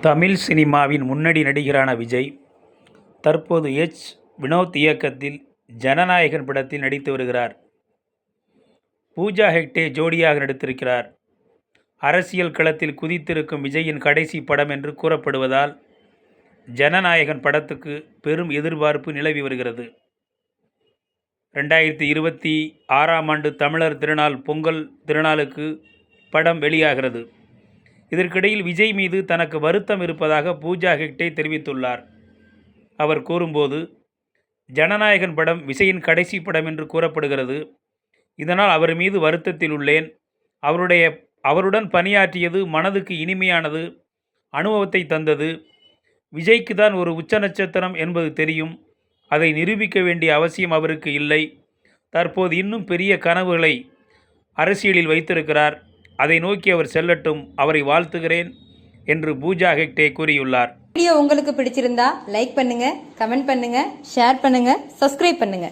தமிழ் சினிமாவின் முன்னணி நடிகரான விஜய் தற்போது எச். வினோத் இயக்கத்தில் ஜனநாயகன் படத்தில் நடித்து வருகிறார். பூஜா ஹெக்டே ஜோடியாக நடித்திருக்கிறார். அரசியல் களத்தில் குதித்திருக்கும் விஜயின் கடைசி படம் என்று கூறப்படுவதால் ஜனநாயகன் படத்துக்கு பெரும் எதிர்பார்ப்பு நிலவி வருகிறது. ரெண்டாயிரத்தி இருபத்தி ஆறாம் ஆண்டு தமிழர் திருநாள் பொங்கல் திருநாளுக்கு படம் வெளியாகிறது. இதற்கிடையில் விஜய் மீது தனக்கு வருத்தம் இருப்பதாக பூஜா ஹெக்டே தெரிவித்துள்ளார். அவர் கூறும்போது ஜனநாயகன் படம் விஜயின் கடைசி படம் என்று கூறப்படுகிறது. இதனால் அவர் மீது வருத்தத்தில் உள்ளேன். அவருடைய அவருடன் பணியாற்றியது மனதுக்கு இனிமையானது அனுபவத்தை தந்தது. விஜய்க்கு தான் ஒரு உச்ச நட்சத்திரம் என்பது தெரியும். அதை நிரூபிக்க வேண்டிய அவசியம் அவருக்கு இல்லை. தற்போது இன்னும் பெரிய கனவுகளை அரசியலில் வைத்திருக்கிறார். அதை நோக்கி அவர் செல்லட்டும் அவரை வாழ்த்துகிறேன் என்று பூஜா ஹெக்டே கூறியுள்ளார். வீடியோ உங்களுக்கு பிடிச்சிருந்தா லைக் பண்ணுங்க கமெண்ட் பண்ணுங்க ஷேர் பண்ணுங்க சப்ஸ்கிரைப் பண்ணுங்க.